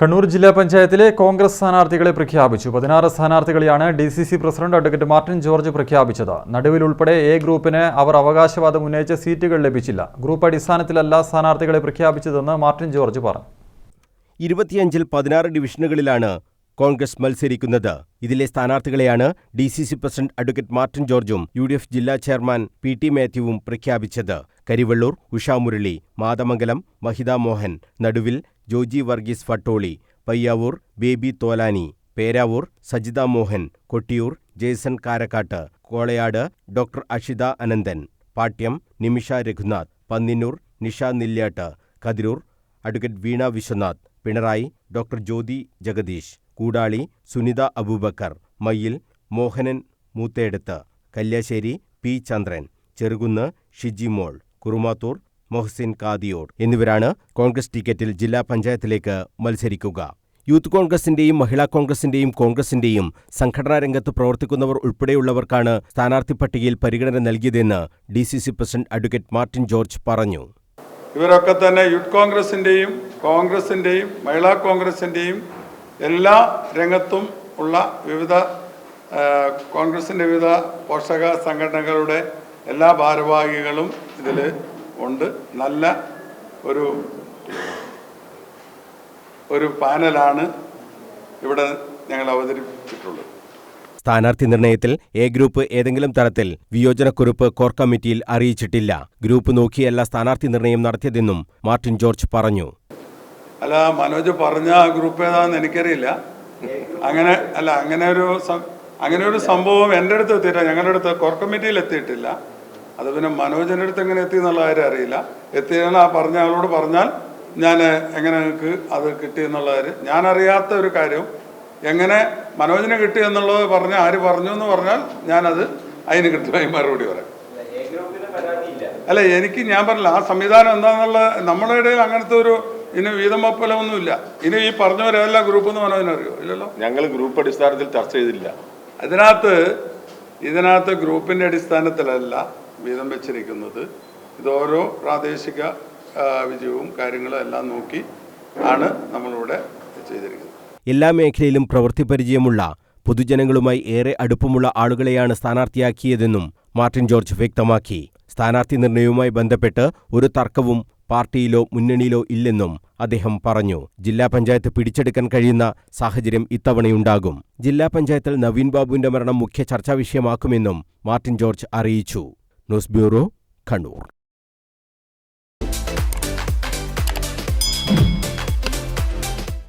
കണ്ണൂർ ജില്ലാ പഞ്ചായത്തിലെ കോൺഗ്രസ് സ്ഥാനാർത്ഥികളെ പ്രഖ്യാപിച്ചു. പതിനാറ് സ്ഥാനാർത്ഥികളെയാണ് D C C president advocate Martin George പ്രഖ്യാപിച്ചത്. നടുവിൽ ഉൾപ്പെടെ എ ഗ്രൂപ്പിന് അവർ അവകാശവാദം ഉന്നയിച്ച സീറ്റുകൾ ലഭിച്ചില്ല. ഗ്രൂപ്പ് അടിസ്ഥാനത്തിലല്ല സ്ഥാനാർത്ഥികളെ പ്രഖ്യാപിച്ചതെന്ന് മാർട്ടിൻ ജോർജ് പറഞ്ഞു. ഇരുപത്തിയഞ്ചിൽ പതിനാറ് ഡിവിഷനുകളിലാണ് കോൺഗ്രസ് മത്സരിക്കുന്നത്. ഇതിലെ സ്ഥാനാർത്ഥികളെയാണ് D C C president advocate Martin ജോർജും യു ഡി എഫ് ജില്ലാ ചെയർമാൻ പി ടി മാത്യുവും പ്രഖ്യാപിച്ചത്. Karivellur Usha Murali Mathamangalam Mahitha Mohan Naduvil Joji Varghese Fattoli Payyavoor Baby Tholani Peravoor Sajitha Mohan Kottiyoor Jason Karakkattu Kolayad doctor Ashitha Ananthan Pattiam Nimisha Raghunath Panninnur Nisha Nelliyatt Kathirur advocate Veena Viswanath Pinarayi doctor Jyothi Jagadeesh. Koodali Sunitha Abubakar Mayyil Mohanan Moothedath Kalliasseri P Chandran Cherukunnu Shijimol Kurumathur Mohasin Kadiyor എന്നിവരാണ് കോൺഗ്രസ് ടിക്കറ്റിൽ ജില്ലാ പഞ്ചായത്തിലേക്ക് മത്സരിക്കുക. Youth കോൺഗ്രസിന്റെയും മഹിളാ കോൺഗ്രസിന്റെയും കോൺഗ്രസിന്റെയും സംഘടനാ രംഗത്ത് പ്രവർത്തിക്കുന്നവർ ഉൾപ്പെടെയുള്ളവർക്കാണ് സ്ഥാനാർത്ഥി പട്ടികയിൽ പരിഗണന നൽകിയതെന്ന് D C C president advocate Martin George പറഞ്ഞു. ഇവരൊക്കെ തന്നെ യൂത്ത് കോൺഗ്രസിന്റെയും കോൺഗ്രസിന്റെയും മഹിളാ കോൺഗ്രസിന്റെയും എല്ലാ രംഗത്തും ഉള്ള വിവിധ കോൺഗ്രസിന്റെ വിവിധ പോഷക സംഘടനകളുടെ എല്ലാ ഭാരവാഹികളും ഇതിൽ ഉണ്ട്. നല്ല ഒരു ഒരു പാനലാണ് ഇവിടെ ഞങ്ങൾ അവതരിപ്പിച്ചിട്ടുള്ളത്. സ്ഥാനാർത്ഥി നിർണയത്തിൽ എ ഗ്രൂപ്പ് ഏതെങ്കിലും തരത്തിൽ വിയോജനക്കുറിപ്പ് കോർ കമ്മിറ്റിയിൽ അറിയിച്ചിട്ടില്ല. ഗ്രൂപ്പ് നോക്കിയല്ല സ്ഥാനാർത്ഥി നിർണയം നടത്തിയതെന്നും മാർട്ടിൻ ജോർജ് പറഞ്ഞു. അല്ല മനോജ് പറഞ്ഞ ആ ഗ്രൂപ്പ് ഏതാന്ന് എനിക്കറിയില്ല. അങ്ങനെ അല്ല അങ്ങനെ ഒരു അങ്ങനെ ഒരു സംഭവം എന്റെ അടുത്ത് എത്തിയിട്ടില്ല. ഞങ്ങളുടെ അടുത്ത് കോർ കമ്മിറ്റിയിൽ എത്തിയിട്ടില്ല. അത് പിന്നെ മനോജിന്റെ അടുത്ത് എങ്ങനെ എത്തി എന്നുള്ള കാര്യം അറിയില്ല. എത്തിയാൽ ആ പറഞ്ഞ ആളോട് പറഞ്ഞാൽ ഞാൻ എങ്ങനെ നിങ്ങൾക്ക് അത് കിട്ടി എന്നുള്ള കാര്യം. ഞാൻ അറിയാത്ത ഒരു കാര്യം എങ്ങനെ മനോജിനെ കിട്ടി എന്നുള്ളത് പറഞ്ഞ ആര് പറഞ്ഞു എന്ന് പറഞ്ഞാൽ ഞാനത് അതിന് കൃത്യമായി മറുപടി പറയാം. അല്ല എനിക്ക് ഞാൻ പറഞ്ഞില്ല ആ സംവിധാനം എന്താണെന്നുള്ള നമ്മളുടെ ഇടയിൽ അങ്ങനത്തെ ഒരു ഇനി വീതം വപ്പലമൊന്നുമില്ല ഇനി ഈ പറഞ്ഞവരെല്ലാം ഗ്രൂപ്പ് എന്ന് മനോജിനറിയോ ഇല്ലല്ലോ? ഞങ്ങൾ ഗ്രൂപ്പ് അടിസ്ഥാനത്തിൽ ചർച്ച ചെയ്തില്ല. അതിനകത്ത് ഇതിനകത്ത് ഗ്രൂപ്പിന്റെ അടിസ്ഥാനത്തിലല്ല വീതം വെച്ചിരിക്കുന്നത്. ഇതോരോ ഓരോ പ്രാദേശിക വിജയവും കാര്യങ്ങളും എല്ലാം നോക്കി ആണ് നമ്മളിവിടെ ചെയ്തിരിക്കുന്നത്. എല്ലാ മേഖലയിലും പ്രവൃത്തി പരിചയമുള്ള പൊതുജനങ്ങളുമായി ഏറെ അടുപ്പമുള്ള ആളുകളെയാണ് സ്ഥാനാർത്ഥിയാക്കിയതെന്നും മാർട്ടിൻ ജോർജ് വ്യക്തമാക്കി. സ്ഥാനാർത്ഥി നിർണയവുമായി ബന്ധപ്പെട്ട് ഒരു തർക്കവും പാർട്ടിയിലോ മുന്നണിയിലോ ഇല്ലെന്നും അദ്ദേഹം പറഞ്ഞു. ജില്ലാ പഞ്ചായത്ത് പിടിച്ചെടുക്കാൻ കഴിയുന്ന സാഹചര്യം ഇത്തവണയുണ്ടാകും. ജില്ലാ പഞ്ചായത്തിൽ നവീൻ ബാബുവിന്റെ മരണം മുഖ്യ ചർച്ചാ വിഷയമാക്കുമെന്നും മാർട്ടിൻ ജോർജ് അറിയിച്ചു. News bureau Kannur.